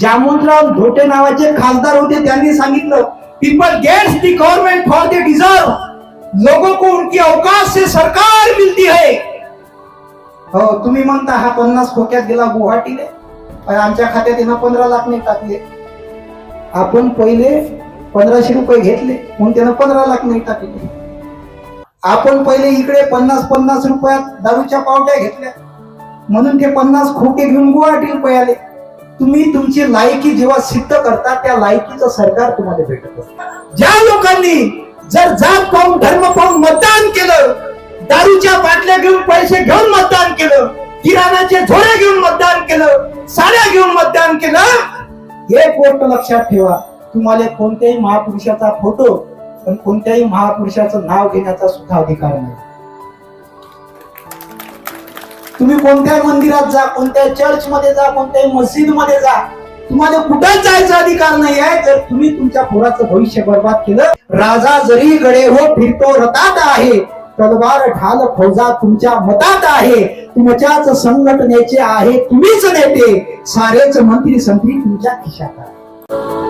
जामोनराव धोटे नावाचे खासदार होते त्यांनी सांगितलं people gets the government for they deserve लोगों को उनकी अवकाश से सरकार मिलती है। हो तुम्ही म्हणता हा पन्नास खोक्यात गेला गुवाहाटीले आमच्या खात्यात येणं पंधरा लाख नाही टाकले. आपण पहिले पंधराशे रुपये घेतले म्हणून त्यानं पंधरा लाख नाही टाकले. आपण पहिले इकडे पन्नास पन्नास रुपयात दारूच्या पावट्या घेतल्या म्हणून ते पन्नास खोके घेऊन गुवाहाटीला पळाले तुम्ही तुमची लायकी जेव्हा सिद्ध करता त्या लायकीचं सरकार तुम्हाला भेटत असत. ज्या लोकांनी जर जात पाहून धर्म पाहून मतदान केलं दारूच्या बाटल्या घेऊन पैसे घेऊन मतदान केलं किराणाचे झोळे घेऊन मतदान केलं साड्या घेऊन मतदान केलं एक गोष्ट लक्षात ठेवा. तुम्हाला कोणत्याही महापुरुषाचा फोटो पण कोणत्याही महापुरुषाचं नाव घेण्याचा सुद्धा अधिकार नाही. तुम्ही कोणत्याही मंदिरात जा कोणत्या चर्च मध्ये जा कोणत्याही मस्जिदमध्ये जा तुम्हाला कुठं जायचा अधिकार नाही आहे जर तुम्ही तुमच्या पोराचं भविष्य बर्बाद केलं राजा जरी गडे हो फिरतो रतात आहे तलवार ढाल फौजा तुमच्या मतात आहे तुमच्याच संघटनेचे आहे तुम्हीच नेते सारेच मंत्री संत्री तुमच्या खिशात आहे.